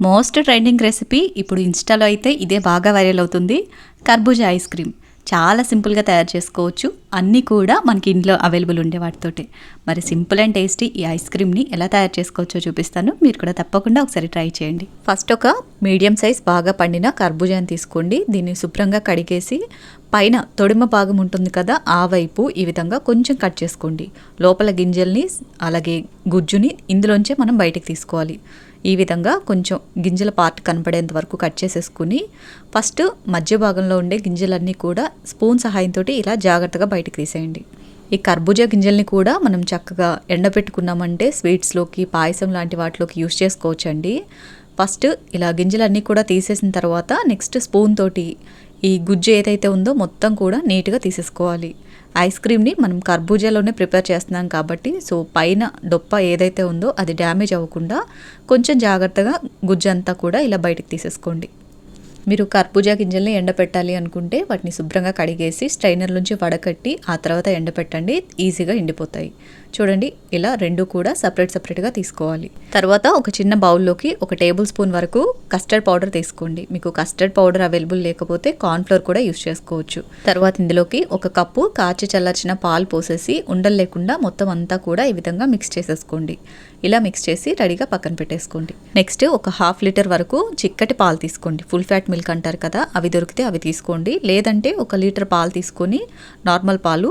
Most trending recipe ఇప్పుడు ఇన్స్టాలో అయితే ఇదే బాగా వైరల్ అవుతుంది. కర్బూజా ఐస్ క్రీమ్. చాలా సింపుల్గా తయారు చేసుకోవచ్చు. అన్నీ కూడా మనకి ఇంట్లో అవైలబుల్ ఉండే వాటితోటి. మరి సింపుల్ అండ్ టేస్టీ ఈ ఐస్ క్రీమ్ని ఎలా తయారు చేసుకోవచ్చో చూపిస్తాను. మీరు కూడా తప్పకుండా ఒకసారి ట్రై చేయండి. ఫస్ట్ ఒక మీడియం సైజ్ బాగా పండిన కర్బూజాని తీసుకోండి. దీన్ని శుభ్రంగా కడిగేసి పైన తొడిమ భాగం ఉంటుంది కదా ఆ వైపు ఈ విధంగా కొంచెం కట్ చేసుకోండి. లోపల గింజల్ని అలాగే గుజ్జుని ఇందులోంచే మనం బయటికి తీసుకోవాలి. ఈ విధంగా కొంచెం గింజల పార్ట్ కనపడేంత వరకు కట్ చేసేసుకుని ఫస్ట్ మధ్య భాగంలో ఉండే గింజలన్నీ కూడా స్పూన్ సహాయంతో ఇలా జాగ్రత్తగా బయటకు తీసేయండి. ఈ కర్బూజా గింజల్ని కూడా మనం చక్కగా ఎండబెట్టుకున్నామంటే స్వీట్స్లోకి పాయసం లాంటి వాటిలోకి యూస్ చేసుకోవచ్చండి. ఫస్ట్ ఇలా గింజలన్నీ కూడా తీసేసిన తర్వాత నెక్స్ట్ స్పూన్ తోటి ఈ గుజ్జు ఏదైతే ఉందో మొత్తం కూడా నీట్గా తీసేసుకోవాలి. ఐస్ క్రీమ్ని మనం కర్బూజాలోనే ప్రిపేర్ చేస్తున్నాం కాబట్టి సో పైన డొప్ప ఏదైతే ఉందో అది డ్యామేజ్ అవ్వకుండా కొంచెం జాగ్రత్తగా గుజ్జు అంతా కూడా ఇలా బయటకు తీసేసుకోండి. మీరు కర్బూజా గింజల్ని ఎండపెట్టాలి అనుకుంటే వాటిని శుభ్రంగా కడిగేసి స్ట్రైనర్ నుంచి వడకట్టి ఆ తర్వాత ఎండపెట్టండి. ఈజీగా ఎండిపోతాయి. చూడండి ఇలా రెండు కూడా సపరేట్ సపరేట్గా తీసుకోవాలి. తర్వాత ఒక చిన్న బౌల్లోకి ఒక టేబుల్ స్పూన్ వరకు కస్టర్డ్ పౌడర్ తీసుకోండి. మీకు కస్టర్డ్ పౌడర్ అవైలబుల్ లేకపోతే కార్న్ఫ్లోర్ కూడా యూస్ చేసుకోవచ్చు. తర్వాత ఇందులోకి ఒక కప్పు కాచి చల్లార్చిన పాలు పోసేసి ఉండలు లేకుండా మొత్తం అంతా కూడా ఈ విధంగా మిక్స్ చేసేసుకోండి. ఇలా మిక్స్ చేసి రెడీగా పక్కన పెట్టేసుకోండి. నెక్స్ట్ ఒక హాఫ్ లీటర్ వరకు చిక్కటి పాలు తీసుకోండి. ఫుల్ ఫ్యాట్ మిల్క్ అంటారు కదా అవి దొరికితే అవి తీసుకోండి. లేదంటే ఒక లీటర్ పాలు తీసుకొని నార్మల్ పాలు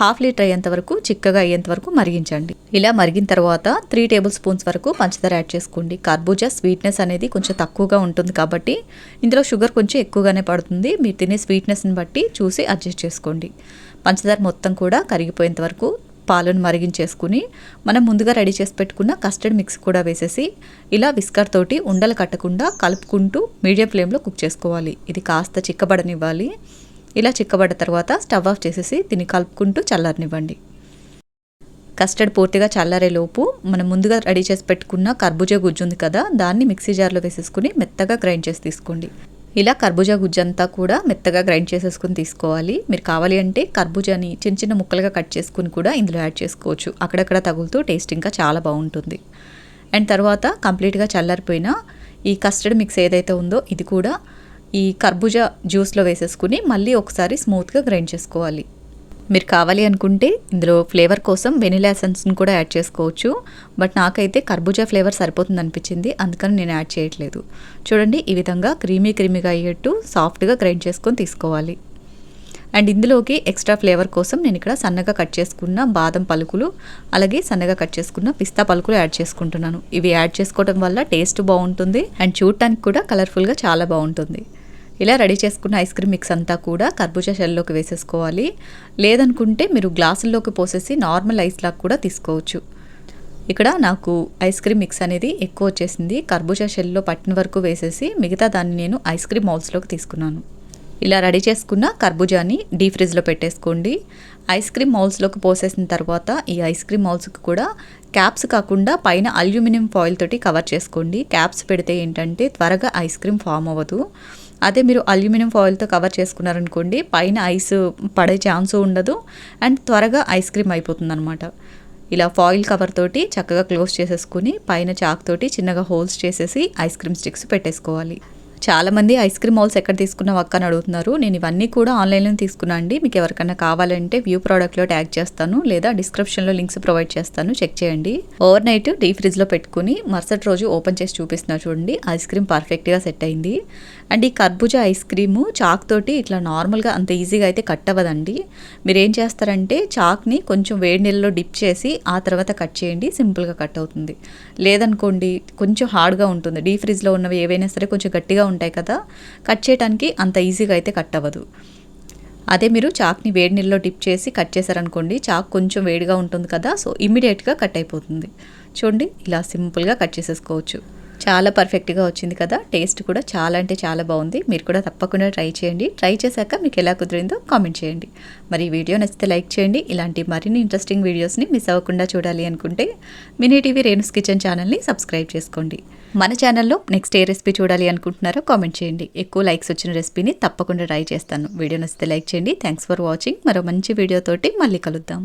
హాఫ్ లీటర్ అయ్యేంత వరకు చిక్కగా అయ్యేంత వరకు మరిగించండి. ఇలా మరిగిన తర్వాత త్రీ టేబుల్ స్పూన్స్ వరకు పంచదార యాడ్ చేసుకోండి. కర్బూజా స్వీట్నెస్ అనేది కొంచెం తక్కువగా ఉంటుంది కాబట్టి ఇందులో షుగర్ కొంచెం ఎక్కువగానే పడుతుంది. మీరు తినే స్వీట్నెస్ని బట్టి చూసి అడ్జస్ట్ చేసుకోండి. పంచదార మొత్తం కూడా కరిగిపోయేంత వరకు పాలను మరిగించేసుకుని మనం ముందుగా రెడీ చేసి పెట్టుకున్న కస్టర్డ్ మిక్స్ కూడా వేసేసి ఇలా విస్కర్ తోటి ఉండలు కట్టకుండా కలుపుకుంటూ మీడియం ఫ్లేమ్లో కుక్ చేసుకోవాలి. ఇది కాస్త చిక్కబడనివ్వాలి. ఇలా చిక్కబడ్డ తర్వాత స్టవ్ ఆఫ్ చేసేసి దీన్ని కలుపుకుంటూ చల్లారనివ్వండి. కస్టర్డ్ పూర్తిగా చల్లారేలోపు మనం ముందుగా రెడీ చేసి పెట్టుకున్న కర్బూజా గుజ్జు ఉంది కదా దాన్ని మిక్సీ జార్లో వేసేసుకుని మెత్తగా గ్రైండ్ చేసి తీసుకోండి. ఇలా కర్బూజా గుజ్జంతా కూడా మెత్తగా గ్రైండ్ చేసేసుకుని తీసుకోవాలి. మీరు కావాలి అంటే కర్బూజాని చిన్న చిన్న ముక్కలుగా కట్ చేసుకుని కూడా ఇందులో యాడ్ చేసుకోవచ్చు. అక్కడక్కడ తగులుతూ టేస్ట్ ఇంకా చాలా బాగుంటుంది. అండ్ తర్వాత కంప్లీట్గా చల్లారిపోయిన ఈ కస్టర్డ్ మిక్స్ ఏదైతే ఉందో ఇది కూడా ఈ కర్బూజా జ్యూస్లో వేసేసుకుని మళ్ళీ ఒకసారి స్మూత్గా గ్రైండ్ చేసుకోవాలి. మీరు కావాలి అనుకుంటే ఇందులో ఫ్లేవర్ కోసం వెనిలా ఎసెన్స్ని కూడా యాడ్ చేసుకోవచ్చు. బట్ నాకైతే కర్బూజా ఫ్లేవర్ సరిపోతుంది అనిపించింది. అందుకని నేను యాడ్ చేయట్లేదు. చూడండి ఈ విధంగా క్రీమీ క్రీమీగా అయ్యేట్టు సాఫ్ట్గా గ్రైండ్ చేసుకొని తీసుకోవాలి. అండ్ ఇందులోకి ఎక్స్ట్రా ఫ్లేవర్ కోసం నేను ఇక్కడ సన్నగా కట్ చేసుకున్న బాదం పలుకులు అలాగే సన్నగా కట్ చేసుకున్న పిస్తా పలుకులు యాడ్ చేసుకుంటున్నాను. ఇవి యాడ్ చేసుకోవడం వల్ల టేస్ట్ బాగుంటుంది అండ్ చూడటానికి కూడా కలర్ఫుల్గా చాలా బాగుంటుంది. ఇలా రెడీ చేసుకున్న ఐస్ క్రీమ్ మిక్స్ అంతా కూడా కర్బూజా షెల్లోకి వేసేసుకోవాలి. లేదనుకుంటే మీరు గ్లాసుల్లోకి పోసేసి నార్మల్ ఐస్ లాగా కూడా తీసుకోవచ్చు. ఇక్కడ నాకు ఐస్ క్రీమ్ మిక్స్ అనేది ఎక్కువ వచ్చేసింది. కర్బూజా షెల్లో పట్టిన వరకు వేసేసి మిగతా దాన్ని నేను ఐస్ క్రీమ్ మౌల్స్లోకి తీసుకున్నాను. ఇలా రెడీ చేసుకున్న కర్బూజాని డీ ఫ్రిడ్జ్లో పెట్టేసుకోండి. ఐస్ క్రీమ్ మౌల్స్లోకి పోసేసిన తర్వాత ఈ ఐస్ క్రీమ్ మౌల్స్కి కూడా క్యాప్స్ కాకుండా పైన అల్యూమినియం ఫాయిల్ తోటి కవర్ చేసుకోండి. క్యాప్స్ పెడితే ఏంటంటే త్వరగా ఐస్ క్రీమ్ ఫామ్ అవ్వదు. అదే మీరు అల్యూమినియం ఫాయిల్తో కవర్ చేసుకున్నారనుకోండి పైన ఐస్ పడే ఛాన్స్ ఉండదు అండ్ త్వరగా ఐస్ క్రీమ్ అయిపోతుంది అనమాట ఇలా ఫాయిల్ కవర్ తోటి చక్కగా క్లోజ్ చేసేసుకుని పైన చాక్ తోటి చిన్నగా హోల్స్ చేసేసి ఐస్ క్రీమ్ స్టిక్స్ పెట్టేసుకోవాలి. చాలామంది ఐస్ క్రీమ్ మాల్స్ ఎక్కడ తీసుకున్న అక్క అని అడుగుతున్నారు. నేను ఇవన్నీ కూడా ఆన్లైన్లో తీసుకున్నా అండి. మీకు ఎవరికైనా కావాలంటే వ్యూ ప్రోడక్ట్లో ట్యాగ్ చేస్తాను లేదా డిస్క్రిప్షన్లో లింక్స్ ప్రొవైడ్ చేస్తాను. చెక్ చేయండి. ఓవర్ నైట్ డీ ఫ్రిడ్జ్లో పెట్టుకుని మరుసటి రోజు ఓపెన్ చేసి చూపిస్తున్నా చూడండి. ఐస్ క్రీమ్ పర్ఫెక్ట్గా సెట్ అయింది. అండ్ ఈ కర్బూజా ఐస్ క్రీము చాక్ తోటి ఇట్లా నార్మల్గా అంత ఈజీగా అయితే కట్ అవ్వదండి. మీరు ఏం చేస్తారంటే చాక్ని కొంచెం వేడి నీళ్ళలో డిప్ చేసి ఆ తర్వాత కట్ చేయండి. సింపుల్గా కట్ అవుతుంది. లేదనుకోండి కొంచెం హార్డ్గా ఉంటుంది. డీ ఫ్రిడ్జ్లో ఉన్నవి ఏవైనా సరే కొంచెం గట్టిగా ఉంటాయి కదా కట్ చేయడానికి అంత ఈజీగా అయితే కట్ అవ్వదు. అదే మీరు చాక్ని వేడి నీళ్ళలో డిప్ చేసి కట్ చేశారనుకోండి చాక్ కొంచెం వేడిగా ఉంటుంది కదా సో ఇమీడియట్గా కట్ అయిపోతుంది. చూడండి ఇలా సింపుల్గా కట్ చేసేసుకోవచ్చు. చాలా పర్ఫెక్ట్గా వచ్చింది కదా టేస్ట్ కూడా చాలా అంటే చాలా బాగుంది. మీరు కూడా తప్పకుండా ట్రై చేయండి. ట్రై చేశాక మీకు ఎలా కుదిరిందో కామెంట్ చేయండి. మరి వీడియో నచ్చితే లైక్ చేయండి. ఇలాంటి మరిన్ని ఇంట్రెస్టింగ్ వీడియోస్ని మిస్ అవ్వకుండా చూడాలి అనుకుంటే మినీ టీవీ రేణుస్ కిచెన్ ఛానల్ని సబ్స్క్రైబ్ చేసుకోండి. మన ఛానల్లో నెక్స్ట్ ఏ రెసిపీ చూడాలి అనుకుంటున్నారో కామెంట్ చేయండి. ఎక్కువ లైక్స్ వచ్చిన రెసిపీని తప్పకుండా ట్రై చేస్తాను. వీడియో నచ్చితే లైక్ చేయండి. థ్యాంక్స్ ఫర్ వాచింగ్ మరో మంచి వీడియోతోటి మళ్ళీ కలుద్దాం.